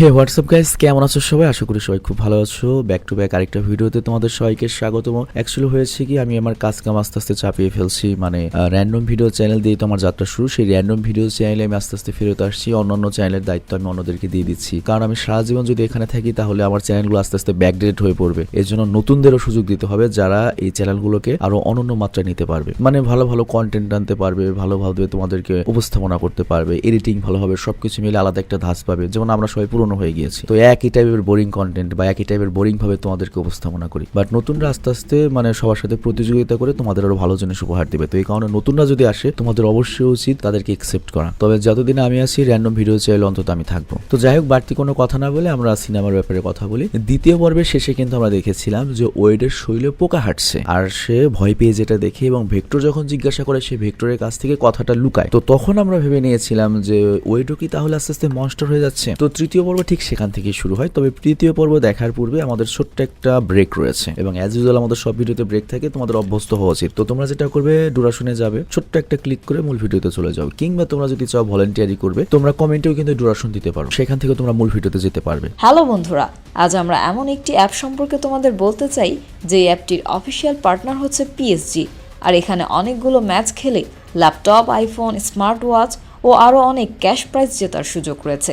হে WhatsApp guys কেমন আছো সবাই? আশা করি সবাই খুব ভালো আছো। ব্যাক টু ব্যাক আরেকটা ভিডিওতে তোমাদের সবাইকে স্বাগতম। অ্যাকচুয়ালি হয়েছে কি, আমি আমার কাজ কাম আস্তে আস্তে চাপিয়ে ফেলছি। মানে র্যান্ডম ভিডিও চ্যানেল দিয়ে তো আমার যাত্রা শুরু। সেই র্যান্ডম ভিডিও চ্যানেলে আমি আস্তে আস্তে ফেরত আসছি। অন্যান্য চ্যানেলের দায়িত্ব আমি অন্যদেরকে দিয়ে দিচ্ছি। কারণ আমি সারা জীবন যদি এখানে থাকি, তাহলে আমার চ্যানেলগুলো আস্তে আস্তে ব্যাকডেট হয়ে পড়বে। এর জন্য নতুনদেরও সুযোগ দিতে হবে, যারা এই চ্যানেলগুলোকে আরও অনন্য মাত্রায় নিতে পারবে। মানে ভালো ভালো কন্টেন্ট আনতে পারবে ভালোভাবে তোমাদেরকে উপস্থাপনা করতে পারবে এডিটিং ভালো হবে, সবকিছু মিলে আলাদা একটা ধাঁচ পাবে। যেমন আমরা সবাই পুরনো হয়ে গিয়েছি। তো একই টাইপের বোরিং কন্টেন্ট বা একই টাইপের বোরিং ভাবে তোমাদেরকে উপস্থাপনা করি। বাট নতুনরা আস্তে আস্তে মানে সবার সাথে প্রতিযোগিতা করে তোমাদের আরও ভালো জিনিস উপহার দিবে। তো এই কারণে নতুনরা যদি আসে, তোমাদের অবশ্যই উচিত তাদেরকে একসেপ্ট করা। তবে যতদিন আমি আছি র্যান্ডম ভিডিও চাইলে অন্তত আমি থাকব। তো যাই হোক, বাড়তি কোনো কথা না বলে আমরা সিনেমার ব্যাপারে কথা বলি। দ্বিতীয় পর্বের শেষে কিন্তু আমরা দেখেছিলাম যে ওয়েডের শৈলে পোকা হাঁটছে। আর সে ভয় পেয়ে যেটা দেখে এবং ভেক্টর যখন জিজ্ঞাসা করে, সে ভেক্টরের কাছ থেকে কথাটা লুকায়। তো তখন আমরা ভেবে নিয়েছিলাম যে ওয়েডও কি তাহলে আস্তে আস্তে মনস্টার হয়ে যাচ্ছে? তো তৃতীয় পর্ব ঠিক সেখান থেকেই শুরু হয়। তবে তৃতীয় পর্ব দেখার পূর্বে আমাদের ছোট্ট একটা ব্রেক রয়েছে এবং অ্যাজ ইউজুয়াল আমাদের সব ভিডিওতে ব্রেক থাকে, তোমাদের অভ্যস্ত হওয়া উচিত। তো তোমরা যেটা করবে ডুরাশনে যাবে। ছোট্ট একটা ক্লিক করে মূল ভিডিওতে চলে যাও। কিংবা তোমরা যদি চাও ভলেন্টিয়ারি করবে, তোমরা কমেন্টেও কিন্তু ডুরাশন দিতে পারো। সেখান থেকে তোমরা মূল ভিডিওতে যেতে পারবে। হ্যালো বন্ধুরা, আজ আমরা এমন একটি অ্যাপ সম্পর্কে তোমাদের বলতে চাই, যে অ্যাপটির অফিসিয়াল পার্টনার হচ্ছে পিএসজি আর এখানে অনেকগুলো ম্যাচ খেলে ল্যাপটপ আইফোন স্মার্ট ওয়াচ ও আরও অনেক ক্যাশ প্রাইজ জেতার সুযোগ রয়েছে।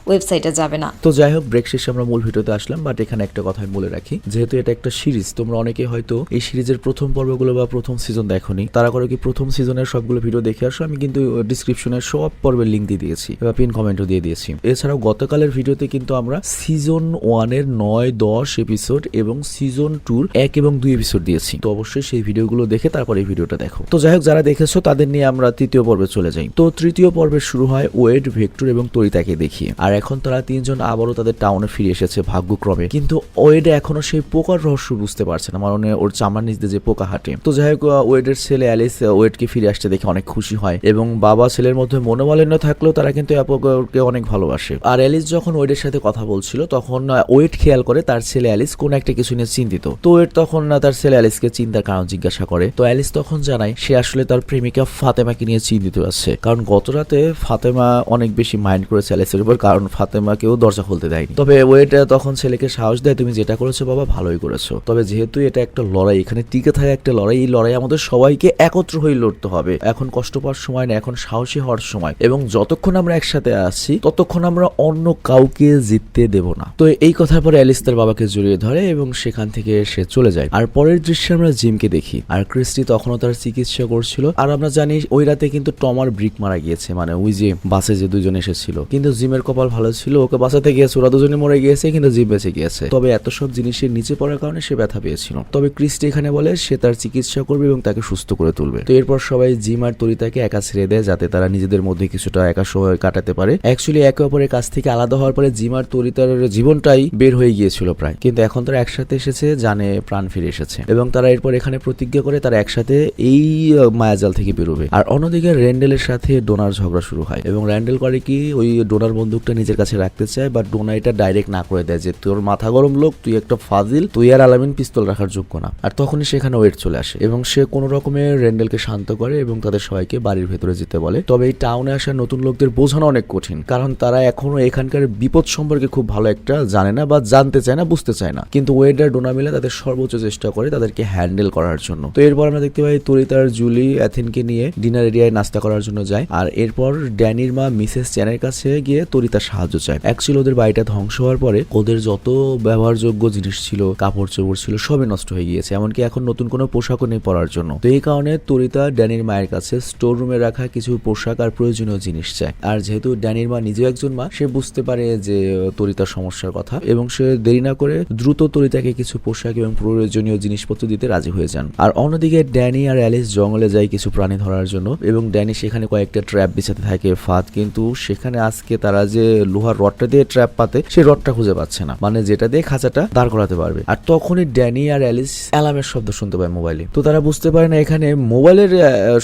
ওয়েবসাইটে যাবে না। তো যাই হোক ব্রেক শেষে আমরা মূল ভিডিওতে আসলাম বাট এখানে একটা কথা বলে রাখি। যেহেতু এটা একটা সিরিজ তোমরা অনেকে হয়তো এই সিরিজের প্রথম পর্বগুলো বা প্রথম সিজন দেখোনি। তারা করে কি প্রথম সিজনের সবগুলো ভিডিও দেখে আসো? আমি কিন্তু ডিসক্রিপশনে সব পর্বের লিঙ্ক দিয়ে দিয়েছি, বা পিন কমেন্টও দিয়ে দিয়েছি। এছাড়াও গতকালের ভিডিওতে কিন্তু আমরা সিজন ওয়ানের নয়, দশ এপিসোড এবং সিজন টুর এক এবং দুই এপিসোড দিয়েছি। তো অবশ্যই সেই ভিডিওগুলো দেখে তারপরে এই ভিডিওটা দেখো। তো যাই হোক যারা দেখেছ, তাদের নিয়ে আমরা তৃতীয় পর্বে চলে যাই। তো তৃতীয় পর্বে শুরু হয় ওয়েড, ভেক্টর এবং তরিতাকে দেখিয়ে। আর এখন তারা তিনজন আবারও তাদের টাউনে ফিরে এসেছে ভাগ্যক্রমে। কিন্তু ওয়েড এখনও সেই পোকার রহস্য বুঝতে পারছে না। মানে ওর চামড়ার নিচ দিয়ে যে পোকা হাঁটে। তো যাই হোক ওয়েডের ছেলে অ্যালিস ওয়েডকে ফিরে আসতে দেখে অনেক খুশি হয় এবং বাবা ছেলের মধ্যে মনোমালিন্য থাকলেও তারা কিন্তু অ্যাপোকে অনেক ভালোবাসে। আর অ্যালিস যখন ওয়েডের সাথে কথা বলছিল, তখন ওয়েড খেয়াল করে তার ছেলে অ্যালিস কোন একটা কিছু নিয়ে চিন্তিত। তো ওয়েড তখন তার ছেলে অ্যালিসকে চিন্তার কারণ জিজ্ঞাসা করে। তো অ্যালিস তখন জানায়, সে আসলে তার প্রেমিকা ফাতেমাকে নিয়ে চিন্তিত আছে। কারণ গত রাতে ফাতেমা অনেক বেশি মাইন্ড করেছে অ্যালিসের উপর। কারণ ফাতেমাকেও দরজা খুলতে দেয়নি। তবে ওয়েট তখন ছেলেকে সাহস দেয়, তুমি যেটা করেছ বাবা, ভালোই করেছ। তবে যেহেতু এটা একটা লড়াই, এখানে টিকে থাকা একটা লড়াই, এই লড়াই আমাদের সবাইকে একত্র হয়ে লড়তে হবে। এখন কষ্ট পাওয়ার সময় না, এখন সাহসী হওয়ার সময়। এবং যতক্ষণ আমরা একসাথে আসছি ততক্ষণ আমরা অন্য কাউকে জিততে দেব না। তো এই কথার পরে অ্যালিস তার বাবাকে জড়িয়ে ধরে এবং সেখান থেকে সে চলে যায়। আর পরের দৃশ্যে আমরা জিমকে দেখি। আর ক্রিস্টি তখনও তার চিকিৎসা করছিল। আর আমরা জানি ওই রাতে কিন্তু টমার ব্রিক মারা গিয়েছে মানে ওই যে বাসে যে দুজন এসেছিল। কিন্তু জিমের কপাল ভালো ছিল, ওকে বাঁচাতে গিয়েছে ওরা দুজনে মরে গিয়েছে, কিন্তু জিম বেঁচে গিয়েছে। তবে এত সব জিনিসের নিচে পড়ার কারণে সে ব্যথা পেয়েছিল। তবে ক্রিস্টি এখানে বলে, সে তার চিকিৎসা করবে এবং তাকে সুস্থ করে তুলবে। তো এরপর সবাই জিম আর তরিতাকে একা ছেড়ে দেয়, যাতে তারা নিজেদের মধ্যে কিছুটা একা সময় কাটাতে পারে। অ্যাকচুয়ালি একে অপরের কাছ থেকে আলাদা হওয়ার পরে জিম আর তরিতার জীবনটাই বের হয়ে গিয়েছিল প্রায়। কিন্তু এখন তারা একসাথে এসেছে, জানে প্রাণ ফিরে এসেছে। এবং তারা এরপর এখানে প্রতিজ্ঞা করে তারা একসাথে এই মায়াজাল থেকে বেরোবে। আর অন্যদিকে র্যান্ডেলের সাথে ডোনার ঝগড়া শুরু হয়। এবং র্যান্ডেল করে কি, ওই ডোনার বন্দুকটা নিজের কাছে রাখতে চায় বা ডোনা এটা ডাইরেক্ট না করে দেয় যে, তোর মাথা গরম লোক, তুই একটা ফাজিল, তুই আর আলামিন পিস্তল রাখার যোগ্য না। আর তখনই সেখানে ওয়েট চলে আসে এবং সে কোনো রকমে র্যান্ডেলকে শান্ত করে এবং তাদের সবাইকে বাড়ির ভেতরে যেতে বলে। তবে এই টাউনে আসা নতুন লোকদের বোঝানো অনেক কঠিন, কারণ তারা এখনও এখানকার বিপদ সম্পর্কে খুব ভালো একটা জানে না বা জানতে চায় না, বুঝতে চায় না। কিন্তু ওয়েডার ডোনা মিলে তাদের সর্বোচ্চ চেষ্টা করে তাদেরকে হ্যান্ডেল করার জন্য। তো এরপর আমরা দেখতে পাই তরিতার জুলি অ্যাথেনকে নিয়ে ডিনার এরিয়ায় নাস্তা করার জন্য যায়। আর এরপর ড্যানির মা মিসেস চ্যানের কাছে গিয়ে তরিতার সাহায্য চায়। অ্যাকচুয়ালি ওদের বাড়িটা ধ্বংস হওয়ার পরে ওদের যত ব্যবহারযোগ্য জিনিস ছিল কাপড় চোপড় ছিল, সবই নষ্ট হয়ে গিয়েছে। এমনকি এখন নতুন কোনো পোশাকও নেই পরার জন্য। তো এই কারণে তরিতা ড্যানির মায়ের কাছে স্টোর রুমে রাখা কিছু পোশাক আর প্রয়োজনীয় জিনিস চায়। আর যেহেতু ড্যানির মা নিজেও একজন মা, সে বুঝতে পারে যে তরিতার সমস্যার কথা এবং সে দেরি না করে দ্রুত তরিতাকে কিছু পোশাক এবং প্রয়োজনীয় জিনিসপত্র দিতে রাজি হয়ে যান। আর অন্যদিকে ড্যানি আর অ্যালিস জঙ্গলে যায় কিছু প্রাণী ধরার জন্য এবং ড্যানি সেখানে কয়েকটা ট্র্যাপ বিছাতে থাকে, ফাঁদ। কিন্তু সেখানে আজকে তারা যে লোহার রডটা দিয়ে ট্র্যাপ পাতে, সেই রডটা খুঁজে পাচ্ছে না। মানে যেটা দিয়ে খাঁচাটা দাঁড় করাতে পারবে। আর তখনই ড্যানি আর অ্যালিস অ্যালার্মের শব্দ শুনতে পায় মোবাইলে তো তারা বুঝতে পারে না এখানে মোবাইলের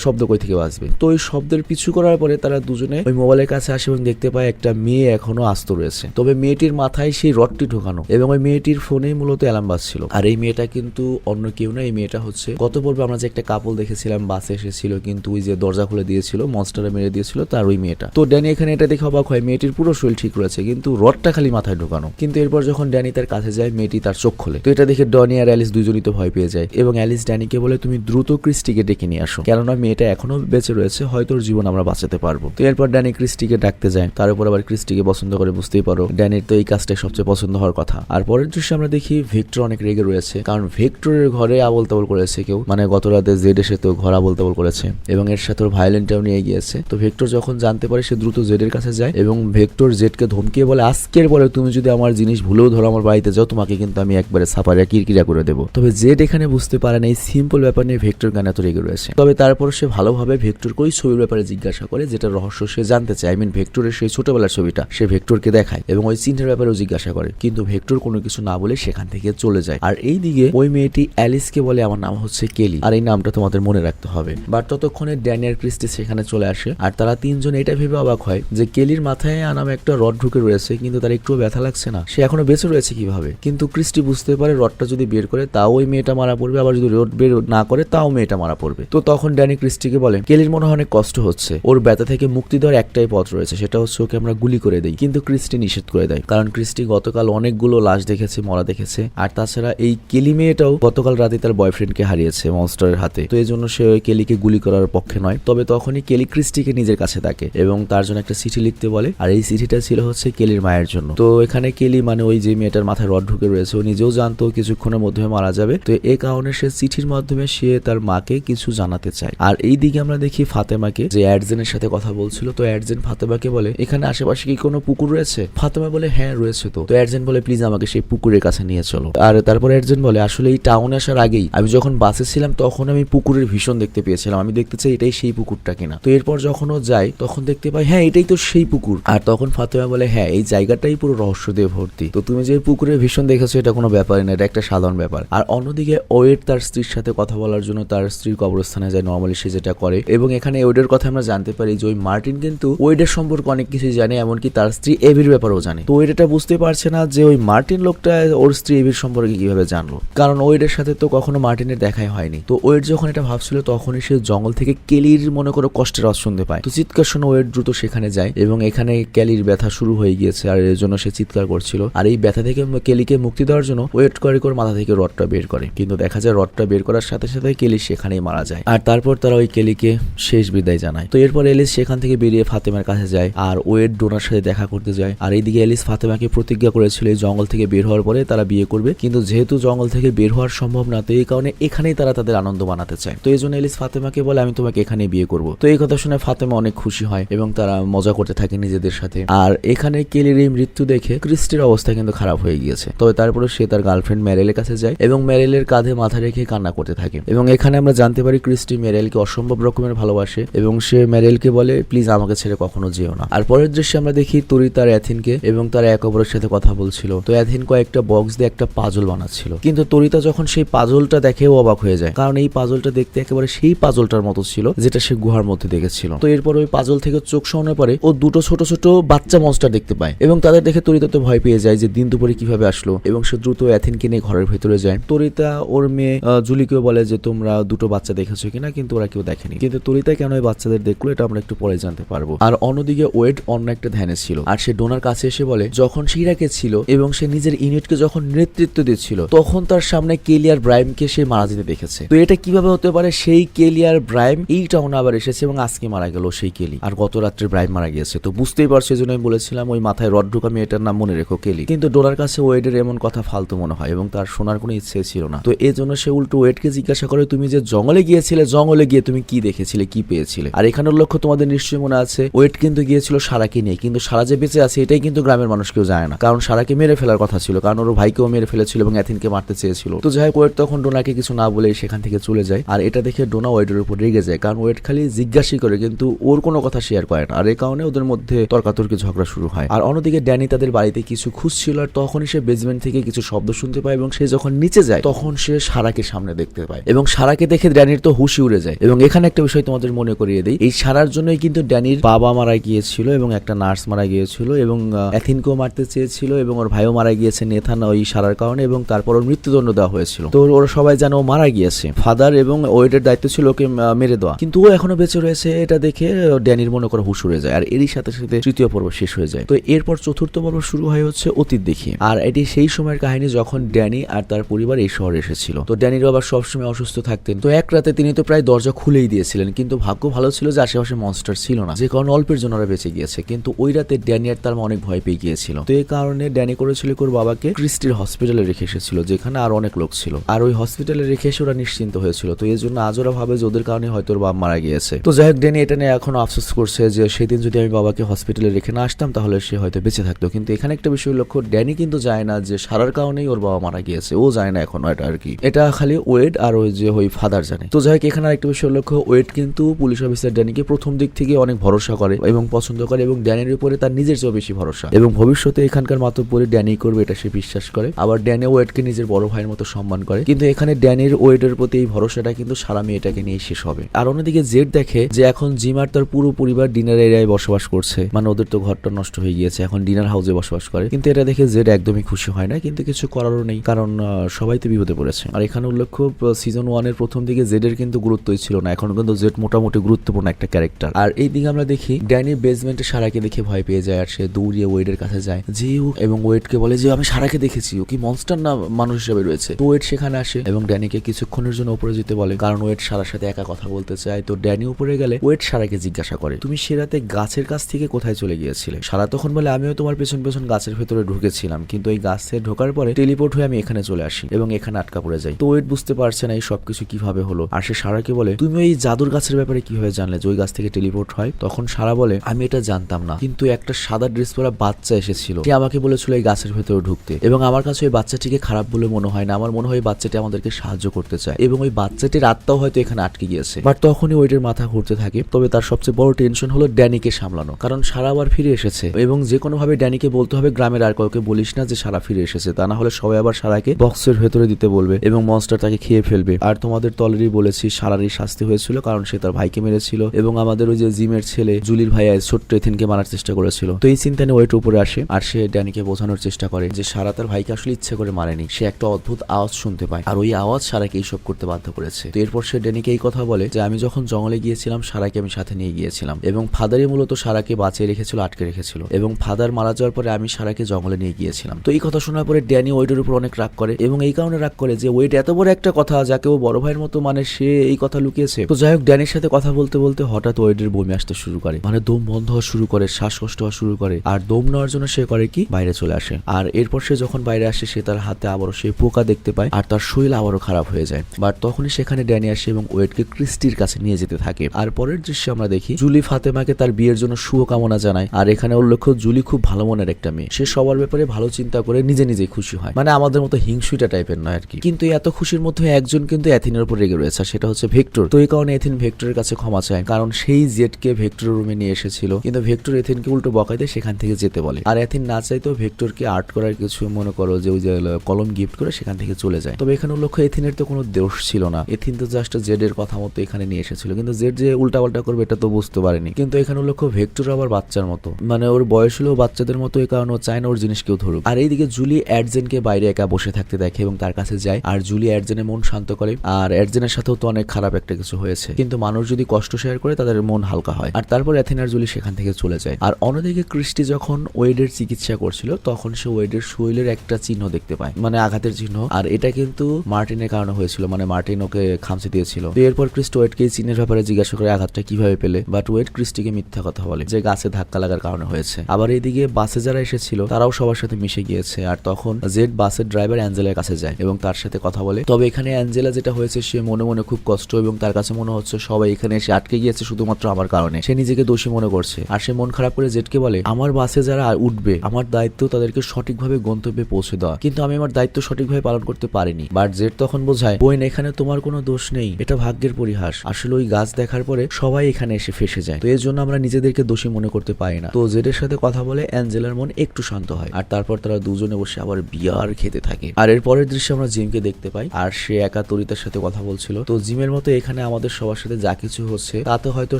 শব্দ কই থেকে বাজবে তো ওই শব্দের পিছু করার পরে তারা দুজনে ওই মোবাইলের কাছে আসে এবং দেখতে পায় একটা মেয়ে এখনও আস্ত রয়েছে। তবে মেয়েটির মাথায় সেই রডটি ঢোকানো এবং ওই মেয়েটির ফোনেই মূলত অ্যালার্ম বাজছিল। আর এই মেয়েটা কিন্তু অন্য কেউ না, এই মেয়েটা হচ্ছে গত পর্বে আমরা যে একটা কাপল দেখেছিলাম, বাসে এসেছিল, কিন্তু ওই যে দরজা খুলে দিয়েছিল মনস্টারে মেরে দিয়েছিল, তার ওই মেয়েটা। তো ড্যানি এখানে এটা দেখে অবাক হয়, মেয়েটির পুরো শরীর ঠিক রয়েছে, কিন্তু রডটা খালি মাথায় ঢোকানো। কিন্তু এরপর যখন ড্যানি তার কাছে যায়, মেয়েটি তার চোখ খোলে। তো এটা দেখে ডনি আর অ্যালিস দুজনই তো ভয় পেয়ে যায়। এবং অ্যালিস ড্যানিকে বলে, তুমি দ্রুত ক্রিস্টিকে ডেকে নিয়ে আসো। কেননা মেয়েটা এখনও বেঁচে রয়েছে, হয়তো ওর জীবন আমরা বাঁচাতে পারব। তো এরপর ড্যানি ক্রিস্টিকে ডাকতে যায়। তার উপর আবার ক্রিস্টিকে পছন্দ করে, বুঝতেই পারো। ড্যানির তো এই কাজটাই সবচেয়ে পছন্দ হওয়ার কথা। আর পরের দৃশ্যে আমরা দেখি ভিক্টর অনেক রেগে রয়েছে। কারণ ভিক্টরের ঘরে আবল তাবল করেছে কেউ। মানে গত রাতে জেড এসে তো ঘর আবল তাবল করেছে। এবং এর সাথে ওর ভায়োলেন্টটাও নিয়ে গিয়েছে। তো ভিক্টর যখন জানতে পারে, সে দ্রুত জেডের কাছে যায়। এবং ভিক্টর জেডকে ধমকিয়ে বলে, আজকের পরে তুমি যদি আমার জিনিস ভুলেও ধরো আমার বাড়িতে যাও, তোমাকে কিন্তু আমি একবারে সাপারিয়া কিরকিরা করে দেবো। তবে জেড এখানে বুঝতে পারে না, এই সিম্পল ব্যাপার নিয়ে ভেক্টর গান এত রেগে রয়েছে। তবে তারপর সে ভালোভাবে ভেক্টরকে ওই ছবির ব্যাপারে জিজ্ঞাসা করে যেটা রহস্য সে জানতে চায়। আই মিন ভেক্টরের সেই ছোটবেলার ছবিটা, সে ভেক্টরকে দেখায় এবং ওই চিহ্নের ব্যাপারেও জিজ্ঞাসা করে। কিন্তু ভেক্টর কোনো কিছু না বলে সেখান থেকে চলে যায়। আর এই দিকে ওই মেয়েটি অ্যালিসকে বলে, আমার নাম হচ্ছে কেলি, আর এই নামটা তোমাদের মনে রাখতে হবে। বাট ততক্ষণে ড্যানিয়ার ক্রিস্টি সেখানে চলে আসে, আর তারা তিনজন এটা ভেবে অবাক হয় যে কেলির মাথায় আনাম একটা রড ঢুকে রয়েছে, কিন্তু তার একটুও ব্যথা লাগছে না। সে এখনও বেঁচে রয়েছে কীভাবে? কিন্তু ক্রিস্টি বুঝতে পারে রডটা যদি বের করে, তাও ওই মেয়েটা মারা পড়বে। আবার যদি রড বের না করে, তাও মেয়েটা মারা পড়বে। তো তখন ড্যানি ক্রিস্টিকে বলে, কেলির মনে হয় অনেক কষ্ট হচ্ছে। ওর ব্যথা থেকে মুক্তি দেওয়ার একটাই পথ রয়েছে, সেটা হচ্ছে ওকে আমরা গুলি করে দেই। কিন্তু ক্রিস্টি নিষেধ করে দেয়, কারণ ক্রিস্টি গতকাল অনেকগুলো লাশ দেখেছে, মরা দেখেছে। আর তাছাড়া এই কেলি মেয়েটাও গতকাল রাতে তার বয়ফ্রেন্ডকে হারিয়েছে মনস্টারের হাতে। তো এই জন্য সে ওই কেলিকে গুলি করার পক্ষে নয়। তবে তখনই কেলি ক্রিস্টিকে নিজের কাছে থাকে এবং তার জন্য একটা চিঠি লিখতে বলে। আর এই চিঠিটা ছিল হচ্ছে কেলির মায়ের জন্য। তো এখানে কেলি মানে ওই যে মেয়েটার মাথায় রড ঢুকে রয়েছে, ও নিজেও জানতো কিছুক্ষণের মধ্যে মারা যাবে। তো এই কারণে সে চিঠির মাধ্যমে সে তার মাকে কিছু জানাতে চায়। আর এই দিকে আমরা দেখি ফাতেমাকে, যে অ্যাডজেনের সাথে কথা বলছিল। তো অ্যাডজেন ফাতেমাকে বলে, এখানে আশেপাশে কি কোনো পুকুর রয়েছে? ফাতেমা বলে হ্যাঁ রয়েছে তো। তো অ্যাডজেন বলে, প্লিজ আমাকে সেই পুকুরের কাছে নিয়ে চলো। আর তারপর অ্যাডজেন বলে, আসলে এই টাউনে আসার আগেই আমি যখন বাসে ছিলাম, তখন আমি পুকুরের ভীষণ দেখতে পেয়েছিলাম। আমি দেখতে চাই এটাই সেই পুকুরটা কিনা। তো এরপর যখন ও যায়, তখন দেখতে পাই হ্যাঁ এটাই তো সেই পুকুর। আর তখন ফাতেমা বলে হ্যাঁ এই জায়গাটাই পুরো রহস্য দিয়ে ভর্তি। তো তুমি যে পুকুরের ভীষণ দেখেছ, এটা কোনো ব্যাপারই না, এটা একটা সাধারণ ব্যাপার। আর অন্যদিকে ওয়েড তার স্ত্রীর সাথে কথা বলার জন্য তার স্ত্রীর কবরস্থানে যায়, নর্মালি সে যেটা করে। এবং এখানে ওয়েডের কথা আমরা জানতে পারি যে ওই মার্টিন কিন্তু ওয়েডের সম্পর্কে অনেক কিছু জানে, এমনকি তার স্ত্রী এভির ব্যাপারেও জানে। তো ওয়েড এটা বুঝতে পারছে না যে ওই মার্টিন লোকটা ওর স্ত্রী এভির সম্পর্কে কীভাবে জানলো। কারণ ওয়েডের সাথে তো কখনো মার্টিনের দেখাই হয়নি। তো ওয়েড যখন এটা ভাবছিল, তখনই সে জঙ্গল থেকে কেলির মনে করো কষ্টের আওয়াজ শুনতে পায়। তো চিৎকার শুনে ওয়েড দ্রুত সেখানে যায় এবং এখানে কেলির ব্যথা শুরু হয়ে গিয়েছে আর এর জন্য সে চিৎকার করছিল। আর এই ব্যথা থেকে কেলিকে মুক্তি দেওয়ার জন্য ওয়েট করে করে মাথা থেকে রডটা বের করে। কিন্তু দেখা যায় রডটা বের করার সাথে সাথে কেলি সেখানেই মারা যায়। আর তারপর তারা ওই কেলিকে শেষ বিদায় জানায়। তো এরপর এলিস সেখান থেকে বেরিয়ে ফাতেমার কাছে যায় আর ওয়েট ডোনার সাথে দেখা করতে যায়। আর এইদিকে এলিস ফাতেমাকে প্রতিজ্ঞা করেছিল এই জঙ্গল থেকে বের হওয়ার পরে তারা বিয়ে করবে। কিন্তু যেহেতু জঙ্গল থেকে বের হওয়ার সম্ভব না, তো এই কারণে এখানেই তারা তাদের আনন্দ বানাতে চায়। তো এই জন্য এলিস ফাতেমাকে বলে, আমি তোমাকে এখানে বিয়ে করব। তো এই কথা শুনে ফাতেমা অনেক খুশি হয় এবং তারা মজা করতে থাকে নিজেদের সাথে। আর এখানে কেলির এই মৃত্যু দেখে ক্রিস্টির অবস্থা কিন্তু খারাপ হয়ে গিয়েছে। তবে তারপরে সে তার গার্লফ্রেন্ড ম্যারেলের কাছে যায় এবং ম্যারেলের কাঁধে মাথা রেখে কান্না করতে থাকে। এবং এখানে আমরা জানতে পারি ক্রিস্টি ম্যারেলকে অসম্ভব রকমের ভালোবাসে এবং সে ম্যারেলকে বলে, প্লিজ আমাকে ছেড়ে কখনো যেও না। আর পরের দৃশ্যে আমরা দেখি তুরি তার অ্যাথিনকে এবং তার এক অপরের সাথে কথা বলছিল। তো অ্যাথিন কয়েকটা বক্স দিয়ে একটা পাজল বানাচ্ছিল। কিন্তু তরিতা যখন সেই পাজলটা দেখেও অবাক হয়ে যায়, কারণ এই পাজলটা দেখতে একেবারে সেই পাজলটার মতো ছিল, যেটা সে গুহার মধ্যে দেখেছিল। তো এরপর ওই পাজল থেকে চোখ সরানোর পরে ও দুটো ছোট ছোট বাচ্চা মনস্টার দেখতে পায়। এবং তাদের দেখে তরিতা তো ভয় পেয়ে যায় যে দিন দুপুরে কীভাবে আসলো এবং সে দ্রুত অ্যাথিনকে নিয়ে ঘরের ভেতরে যায়। তরিতা ওর মেয়ে জুলিকেও বলে যে, তোমরা দুটো বাচ্চা দেখেছ কিনা? কিন্তু ওরা কেউ দেখেনি। কিন্তু তরিতা কেন এই বাচ্চাদের দেখল, এটা আমরা একটু পরে জানতে পারব। আর অন্যদিকে ওয়েড অন্য একটা ধ্যানে ছিল। আর সে ডোনার কাছে এসে বলে, যখন সে ইরাকে ছিল এবং সে নিজের ইউনিটকে যখন নেতৃত্ব দিচ্ছিল, তখন তার সামনে কেলিয়ার ব্রাইমকে সে মারা যেতে দেখেছে। তো এটা কীভাবে হতে পারে? সেই কেলিয়ার ব্রাইম এই টাউন আবার এসেছে এবং আজকে মারা গেল সেই কেলি। আর গত রাত্রে ব্রাইম মারা গিয়েছে। তো বুঝতেই পারছ এই আমি বলেছিলাম, ওই মাথায় রড ঢুকা মেয়েটার নাম মনে রেখো, কেলি। কিন্তু ডোনার কাছে ওয়েডের এমন কথা ফালতু মনে হয় এবং তার শোনার কোনো ইচ্ছে ছিল না। তো এই জন্য সে উল্টো ওয়েটকে জিজ্ঞাসা করে, তুমি যে জঙ্গলে গিয়েছিলে, জঙ্গলে গিয়ে তুমি কি দেখেছিলে, কি পেয়েছিলে? আর এখানের লক্ষ্য তোমাদের নিশ্চয়ই মনে আছে ওয়েট কিন্তু গিয়েছিল সারাকে নিয়ে। কিন্তু সারা যে বেঁচে আছে, এটাই কিন্তু গ্রামের মানুষ কেউ জানে না। কারণ সারাকে মেরে ফেলার কথা ছিল, কারণ ওর ভাইকেও মেরে ফেলেছিল এবং অ্যাথিনকে মারতে চেয়েছিল। তো যাই হোক ওয়েট তখন ডোনাকে কিছু না বলে সেখান থেকে চলে যায়। আর এটা দেখে ডোনা ওয়েটের উপর রেগে যায়, কারণ ওয়েট খালি জিজ্ঞাসা করে, কিন্তু ওর কোনো কথা শেয়ার করে না। আর এই কারণে ওদের মধ্যে তর্কাতর্কি ঝগড়া শুরু হয়। আর অন্যদিকে ড্যানি তাদের বাড়িতে কিছু খুঁজছিল আর তখনই সে বেসমেন্ট থেকে কিছু শব্দ শুনতে পায় এবং সে যখন নিচে যায়, তখন সে সারাকে সামনে দেখতে পায়। এবং সারাকে দেখে ড্যানির তো হুশি উড়ে যায়। এবং এখানে একটা বিষয় তোমাদের মনে করিয়ে দিই, এই সারার জন্যই কিন্তু ড্যানির বাবা মারা গিয়েছিল এবং একটা নার্স মারা গিয়েছিল এবং অ্যাথিনকেও মারতে চেয়েছিল এবং ওর ভাইও মারা গিয়েছে নেথান ওই সারার কারণে এবং তারপর ওর মৃত্যুদণ্ড দেওয়া হয়েছিল। তো ওরা সবাই যেন ও মারা গিয়েছে। ফাদার এবং ওয়েটের দায়িত্ব ছিল ওকে মেরে দেওয়া। কিন্তু ও এখনও বেঁচে রয়েছে এটা দেখে ড্যানির মনে করে হুশ উড়ে যায়। আর এরই সাথে সাথে তৃতীয় পর্ব শেষ হয়ে যায়। তো এরপর চতুর্থ পর্ব শুরু হয় হচ্ছে অতীত দেখি আর এটি সেই সময়ের কাহিনী যখন ড্যানি আর তার পরিবার এই শহরে এসেছিল। তো ড্যানির বাবা সবসময় অসুস্থ থাকতেন। তো এক রাতে তিনি তো প্রায় দরজা খুলেই দিয়েছিলেন। কিন্তু ভাগ্য ভালো ছিল যে আশেপাশে মনস্টার ছিল না। যে কারণে অল্পের জন্য ওরা বেঁচে গিয়েছে। কিন্তু ওই রাতে ড্যানি আর তার মা অনেক ভয় পেয়ে গিয়েছিল। তো এই কারণে ড্যানি করেছিল ওর বাবাকে ক্রিস্টির হসপিটালে রেখে এসেছিল, যেখানে আর অনেক লোক ছিল। আর ওই হসপিটালে রেখে এসে ওরা নিশ্চিন্ত হয়েছিল। তো এই জন্য আজ ওরা ভাবে যে ওদের কারণে হয়তো ওর বাবা মারা গিয়েছে। তো যাই হোক, ড্যানি এটা নিয়ে এখন আফসোস করছে যে সেদিন যদি আমি বাবাকে হসপিটালে রেখে না আসতাম তাহলে সে হয়তো বেঁচে থাকতো। কিন্তু এখানে একটা বিষয় লক্ষ্য, ড্যানি কিন্তু যায় না যে সারার কারণেই ওর বাবা মারা গিয়েছে। ও যায় না এখনও এটা আর কি। এটা খালি ওয়েড আর ওই যে ওই ফাদার জানে। তো যাই হোক, এখানে আরেকটা বিষয় লক্ষ্য, ওয়েড কিন্তু পুলিশ অফিসার ড্যানিকে প্রথম দিক থেকে অনেক ভরসা করে এবং পছন্দ করে এবং ড্যানির উপরে তার নিজের চেয়েও বেশি ভরসা। এবং ভবিষ্যতে এখানকার মাতব্বরে ড্যানি করবে এটা সে বিশ্বাস করে। আবার ড্যানি ওয়েডকে নিজের বড় ভাইয়ের মতো সম্মান করে। কিন্তু এখানে ড্যানির ওয়েডের প্রতি এই ভরসাটা কিন্তু সারা মেয়েটাকে নিয়ে শেষ হবে। আর অন্যদিকে জেড দেখে যে এখন জিমার তার পুরো পরিবার ডিনার এরিয়ায় বসবাস করছে। মানে ওদের তো ঘরটা নষ্ট হয়ে গিয়েছে, এখন ডিনার হাউসে বসবাস করে। কিন্তু এটা দেখে জেড একদমই খুশি হয় না, কিন্তু কিছু করারও নেই, কারণ সবাই তো বিপদে পড়েছে। আর এখানে উল্লেখ্য সিজন ওয়ানের প্রথম দিকে জেডের কিন্তু গুরুত্বই ছিল না, এখন কিন্তু জেড মোটামুটি গুরুত্বপূর্ণ একটা ক্যারেক্টার আর এই দিকে আমরা দেখি, ড্যানি বেসমেন্টে সারাকে দেখে ভয় পেয়ে যায়, আর সে দৌড়িয়ে ওয়েডের কাছে যায়। যে এবং ওয়েডকে বলে যে, আমি সারাকে দেখেছি, ও কি মনস্টার না মানুষ হিসেবে রয়েছে? তো ওয়েড সেখানে আসে এবং ড্যানিকে কিছুক্ষণের জন্য উপরে যেতে বলে, কারণ ওয়েড সারার সাথে একা কথা বলতে চায়। তো ড্যানি উপরে গেলে ওয়েড সারাকে জিজ্ঞাসা করে, তুমি সে রাতে গাছের কাছ থেকে কোথায় চলে গিয়েছিলে সারা তখন বলে আমিও তোমার পেছন পেছন গাছের ভেতরে ঢুকেছিলাম, কিন্তু এই গাছ থেকে ঢোকার পরে টেলিপোর্ট হয়ে আমি এখানে চলে আসি এবং এখানে আটকা পড়ে যাই। তো ওয়েট বুঝতে পারছে না এই সবকিছু কীভাবে হলো। আর সে সারাকে বলে তুমি ওই জাদুর গাছের ব্যাপারে কীভাবে জানলে যে ওই গাছ থেকে টেলিপোর্ট হয়? তখন সারা বলে, আমি এটা জানতাম না, কিন্তু একটা সাদা ড্রেস পরা বাচ্চা এসেছিল। সে আমাকে বলেছিল এই গাছের ভেতরে ঢুকতে এবং আমার কাছে ওই বাচ্চাটিকে খারাপ বলে মনে হয় না। আমার মনে হয় বাচ্চাটি আমাদেরকে সাহায্য করতে চায় এবং ওই বাচ্চাটির আত্মাও হয়তো এখানে আটকে গিয়েছে। বাট তখনই ওইটার মাথা ঘুরতে থাকে, তবে তার সবচেয়ে বড় টেনশন হলো ড্যানিকে সামলানো। কারণ সারা আবার ফিরে এসেছে। এবং যে কোনো ভাবে ড্যানিকে বলতে হবে, গ্রামের আর কাউকে বলিস না যে সারা ফিরে এসেছে। তা না হলে সবাই আবার সারাকে বক্সের ভেতরে দিতে বলবে এবং মনস্টার তাকে খেয়ে ফেলবে। আর তোমাদের তো অলরেডি বলেছি, সারারই শাস্তি হয়েছিল কারণ সে তার ভাইকে মেরেছিল এবং আমাদের ওই যে জিমের ছেলে জুলির ভাইয়া ছোট্ট এথিনকে মারার চেষ্টা করেছিল। তো এই চিন্তা নিয়ে ওয়েট উপরে আসে আর সে ড্যানিকে বোঝানোর চেষ্টা করে যে সারা তার ভাইকে আসলে ইচ্ছে করে মারেনি। সে একটা অদ্ভুত আওয়াজ শুনতে পায় আর ওই আওয়াজ সারাকে এইসব করতে বাধ্য করেছে। তো এরপর সে ড্যানিকে এই কথা বলে যে, আমি যখন জঙ্গলে গিয়েছিলাম, সারাকে আমি সাথে নিয়ে গিয়েছিলাম এবং ফাদারই মূলত সারাকে বাঁচিয়ে রেখেছিল আটকে রেখেছিল এবং ফাদার মারা যাওয়ার পরে আমি সারাকে জঙ্গলে নিয়ে গিয়েছিলাম। তো এই কথা শোনার পরে ড্যানি ওয়েটের উপর অনেক রাগ করে এবং এই কারণে রাগ করে যে ওয়েট এত বড় একটা কথা যাকে ও বড় ভাইয়ের মতো মানে সে এই কথা লুকিয়েছে। তো যাই হোক, ড্যানির সাথে কথা বলতে বলতে হঠাৎ ওয়েটের বমি আসতে শুরু করে। মানে দম বন্ধ হওয়া শুরু করে, শ্বাসকষ্ট হওয়া শুরু করে। আর দম নেওয়ার জন্য সে করে কি? বাইরে চলে আসে। আর এরপর সে যখন বাইরে আসে, সে তার হাতে আবারও সে পোকা দেখতে পায় আর তার শরীর আবারও খারাপ হয়ে যায়। বাট তখনই সেখানে ড্যানি আসে এবং ওয়েটকে ক্রিস্টির কাছে নিয়ে যেতে থাকে। আর পরের দৃশ্যে আমরা দেখি, জুলি ফাতেমাকে তার বিয়ের জন্য শুভকামনা জানায়। আর এখানে উল্লেখ্য জুলি খুব ভালো মনের একটা মেয়ে। সে সবার ব্যাপারে ভালো চিন্তা করে নিজে নিজে খুশি হয়। মানে আমাদের মতো হিংসুইটা টাইপের নয় আর কি। কিন্তু এত খুশির মধ্যে একজন কিন্তু অ্যাথিনের উপর রেগে রয়েছে সেটা হচ্ছে ভেক্টর। তো এই কারণে এথিন ভেক্টরের কাছে ক্ষমা চায়, কারণ সেই জেটকে ভেক্টর রুমে নিয়ে এসেছিল। কিন্তু ভেক্টর এথিনকে উল্টো বকাইতে সেখান থেকে যেতে বলে। আর এথিন না চাইতেও ভেক্টরকে আর্ট করার কিছু মনে করো যে ওই যে কলম গিফট করে সেখান থেকে চলে যায়। তবে এখানে লক্ষ্য এথিনের তো কোনো দোষ ছিল না। এথিন তো জাস্ট জেড এর কথা মতো এখানে নিয়ে এসেছিল। কিন্তু জেড যে উল্টাপাল্টা করবে এটা তো বুঝতে পারেনি। কিন্তু এখানে লক্ষ্য ভেক্টর আবার বাচ্চার মতো। মানে ওর বয়স হলেও বাচ্চাদের মতো, এই কারণে ও চায় না ওর জিনিস কেউ ধরুক। আর এইদিকে জুলি অ্যাডজেনকে বাইরে একা বসে থাকতে দেখে এবং তার কাছে যায়। আর জুলি অ্যাডজেনের মন শান্ত করে। আর অ্যাডজেনের সাথেও তো অনেক খারাপ একটা কিছু হয়েছে। কিন্তু মানুষ যদি কষ্ট শেয়ার করে, তাদের মন হালকা হয়। আর তারপর অ্যাথেনার জুলি সেখান থেকে চলে যায়। আর অন্যদিকে ক্রিস্টি যখন ওয়েডের চিকিৎসা করছিল, তখন সে ওয়েডের শরীরের একটা চিহ্ন দেখতে পায়। মানে আঘাতের চিহ্ন। আর এটা কিন্তু মার্টিনের কারণে হয়েছিল। মানে মার্টিন ওকে খামচে দিয়েছিল। তো এরপর ক্রিস্ট ওয়েডকে চিহ্নের ব্যাপারে জিজ্ঞাসা করে, আঘাতটা কীভাবে পেলে? বাট ওয়েড ক্রিস্টিকে মিথ্যা কথা বলে। যে গাছে ধাক্কা লাগার কারণে হয়েছে। আবার এইদিকে বাসে যারা এসেছিল, তারাও সবার সাথে মিশে গিয়েছে আর তখন জেড বাসের ড্রাইভার অ্যাঞ্জেলার কাছে যায় এবং তার সাথে কথা বলে। তবে এখানে অ্যাঞ্জেলা যেটা হয়েছে, সে মনে মনে খুব কষ্ট এবং তার কাছে মনে হচ্ছে সবাই এখানে এসে আটকে গিয়েছে শুধুমাত্র আমার কারণে। সে নিজেকে দোষী মনে করছে আর সে মন খারাপ করে জেটকে বলে, আমার বাসে যারা উঠবে, আমার দায়িত্ব তাদেরকে সঠিকভাবে গন্তব্যে পৌঁছে দেওয়া। কিন্তু আমি আমার দায়িত্ব সঠিকভাবে পালন করতে পারিনি। বাট জেড তখন বোঝায়, বোন, এখানে তোমার কোনো দোষ নেই। এটা ভাগ্যের পরিহাস। আসলে ওই গাছ দেখার পরে সবাই এখানে এসে ফেসে যায়। তো এর জন্য আমরা নিজেদেরকে দোষী মনে করতে পারি না। তো জেডের সাথে কথা বলে অ্যাঞ্জেলার মন একটু শান্ত হয়। আর তারপর তারা দুজনে বসে আবার বিয়ার খেতে থাকে। আর এর পরের দৃশ্যে আমরা জিমকে দেখতে পাই। আর সে একা তরিতার সাথে কথা বলছিল। তো জিমের মতো এখানে আমাদের সবার সাথে যা কিছু হচ্ছে, তাতে হয়তো